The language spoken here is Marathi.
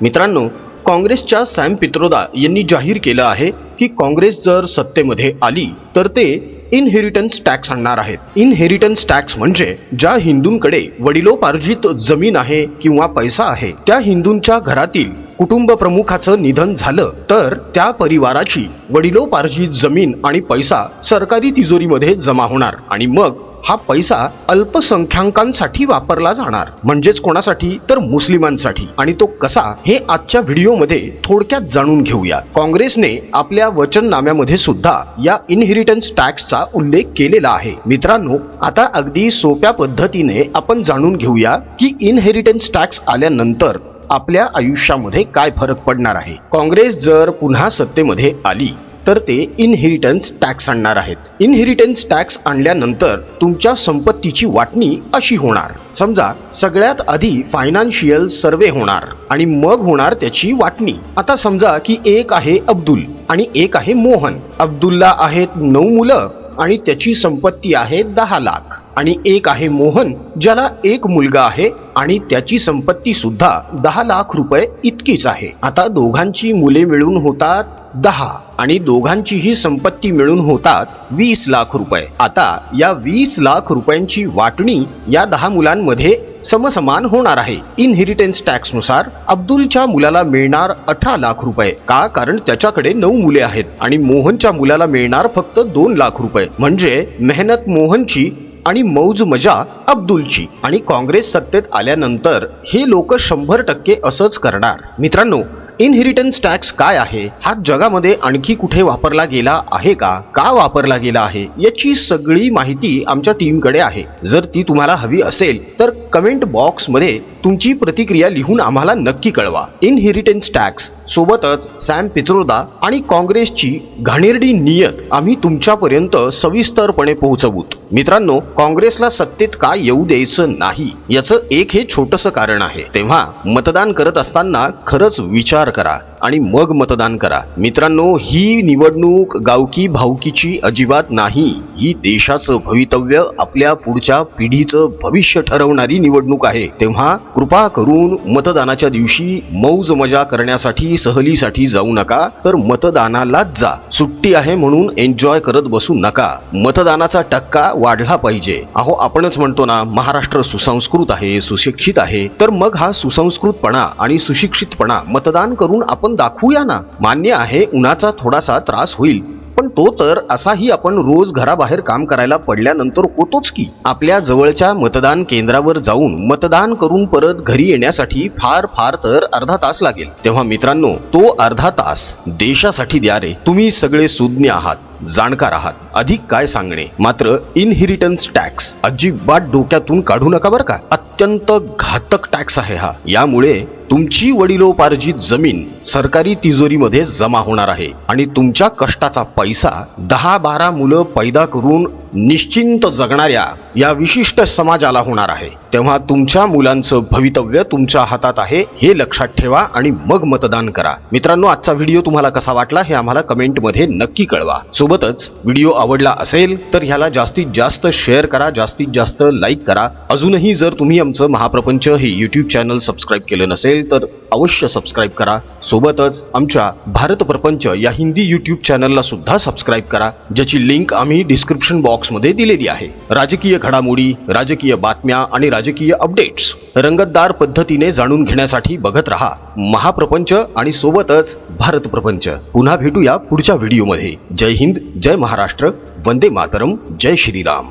मित्रांनो काँग्रेसच्या सॅम पित्रोदा यांनी जाहीर केलं आहे की काँग्रेस जर सत्तेमध्ये आली तर ते इनहेरिटन्स टॅक्स आणणार आहेत. इनहेरिटन्स टॅक्स म्हणजे ज्या हिंदूंकडे वडिलोपार्जित जमीन आहे किंवा पैसा आहे त्या हिंदूंच्या घरातील कुटुंब प्रमुखाचं निधन झालं तर त्या परिवाराची वडिलोपार्जित जमीन आणि पैसा सरकारी तिजोरीमध्ये जमा होणार. आणि मग हा पैसा अल्पसंख्याकांसाठी वापरला जाणार. म्हणजेच कोणासाठी? तर मुस्लिमांसाठी. आणि तो कसा? हे आजच्या व्हिडिओमध्ये थोडक्यात जाणून घेऊया. काँग्रेसने आपल्या वचननाम्यामध्ये सुद्धा या इनहेरिटन्स टॅक्सचा उल्लेख केलेला आहे. मित्रांनो आता अगदी सोप्या पद्धतीने आपण जाणून घेऊया की इनहेरिटन्स टॅक्स आल्यानंतर आपल्या आयुष्यामध्ये काय फरक पडणार आहे. काँग्रेस जर पुन्हा सत्तेमध्ये आली तर ते इनहेरिटन्स टॅक्स आणणार आहेत. इनहेरिटन्स टॅक्स आणल्यानंतर तुमच्या संपत्तीची वाटणी अशी होणार. समजा सगळ्यात आधी फायनान्शियल सर्वे होणार आणि मग होणार त्याची वाटणी. आता समजा की एक आहे अब्दुल आणि एक आहे मोहन. अब्दुलला आहेत नऊ मुलं आणि त्याची संपत्ती आहे दहा लाख. आणि एक आहे मोहन ज्याला एक मुलगा आहे आणि त्याची संपत्ती सुद्धा दहा लाख रुपये इतकीच आहे. आता दोघांची मुले मिळून होतात दहा आणि दोघांचीही संपत्ती मिळून होतात वीस लाख रुपये. आता या वीस लाख रुपयांची वाटणी या दहा मुलांमध्ये समसमान होणार आहे. इनहेरिटेन्स टॅक्सनुसार अब्दुलच्या मुलाला मिळणार अठरा लाख रुपये. का? कारण त्याच्याकडे नऊ मुले आहेत आणि मोहनच्या मुलाला मिळणार फक्त दोन लाख रुपये. म्हणजे मेहनत मोहनची आणि मौज मजा अब्दुलची. आणि काँग्रेस सत्तेत आल्यानंतर हे लोक शंभर टक्के असंच करणार. मित्रांनो इनहेरिटन्स टॅक्स काय आहे? हा जगामध्ये आणखी कुठे वापरला गेला आहे का? का वापरला गेला आहे? याची सगळी माहिती आमच्या टीमकडे आहे. जर ती तुम्हाला हवी असेल तर कमेंट बॉक्समध्ये तुमची प्रतिक्रिया लिहून आम्हाला नक्की कळवा. इनहेरिटेन्स टॅक्स सोबतच सॅम पित्रोदा आणि काँग्रेसची घाणेरडी नियत आम्ही तुमच्यापर्यंत सविस्तरपणे पोहोचवूत. मित्रांनो काँग्रेसला सत्तेत का येऊ द्यायचं नाही याचं एक हे छोटंसं कारण आहे. तेव्हा मतदान करत असताना खरंच विचार करा. आणि मग मतदान करा. मित्रांनो ही निवडणूक गावकी भावकीची अजिबात नाही. ही देशाचं भवितव्य आपल्या पुढच्या पिढीचं भविष्य ठरवणारी निवडणूक आहे. तेव्हा कृपा करून मतदानाच्या दिवशी मौज मजा करण्यासाठी सहलीसाठी जाऊ नका तर मतदानालाच जा. सुट्टी आहे म्हणून एन्जॉय करत बसू नका. मतदानाचा टक्का वाढला पाहिजे. अहो आपणच म्हणतो ना महाराष्ट्र सुसंस्कृत आहे सुशिक्षित आहे. तर मग हा सुसंस्कृतपणा आणि सुशिक्षितपणा मतदान करून आपण दाखवूया ना. मान्य आहे उन्हाचा थोडासा त्रास होईल. पण तो तर असाही आपण रोज घराबाहेर काम करायला पडल्यानंतर होतोच की. आपल्या जवळच्या मतदान केंद्रावर जाऊन मतदान करून परत घरी येण्यासाठी फार फार तर अर्धा तास लागेल. तेव्हा मित्रांनो तो अर्धा तास देशासाठी द्या रे. तुम्ही सगळे सुज्ञ आहात जाणकार आहात. अधिक काय सांगणे? मात्र इनहेरिटन्स टॅक्स अजिबात डोक्यातून काढू नका बरं का. अत्यंत घातक टॅक्स आहे हा. यामुळे तुमची वडिलोपार्जित जमीन सरकारी तिजोरीमध्ये जमा होणार आहे आणि तुमच्या कष्टाचा पैसा दहा बारा मुलं पैदा करून निश्चिंत जगणाऱ्या या विशिष्ट समाजाला होणार आहे. तेव्हा तुमच्या मुलांचं भवितव्य तुमच्या हातात आहे हे लक्षात ठेवा आणि मग मतदान करा. मित्रांनो आजचा व्हिडिओ तुम्हाला कसा वाटला हे आम्हाला कमेंटमध्ये नक्की कळवा. सोबतच व्हिडिओ आवडला असेल तर ह्याला जास्तीत जास्त शेअर करा जास्तीत जास्त लाईक करा. अजूनही जर तुम्ही आमचं महाप्रपंच हे युट्यूब चॅनल सबस्क्राईब केलं नसेल तर अवश्य सबस्क्राईब करा. सोबतच आमच्या भारत प्रपंच या हिंदी युट्यूब चॅनलला सुद्धा सबस्क्राईब करा ज्याची लिंक आम्ही डिस्क्रिप्शन बॉक्समध्ये दिलेली आहे. राजकीय घडामोडी राजकीय बातम्या आणि राजकीय अपडेट्स रंगतदार पद्धतीने जाणून घेण्यासाठी बघत रहा. महाप्रपंच आणि सोबतच भारत प्रपंच. पुन्हा भेटूया पुढच्या व्हिडिओमध्ये जय हिंद जय महाराष्ट्र वंदे मातरम जय श्रीराम.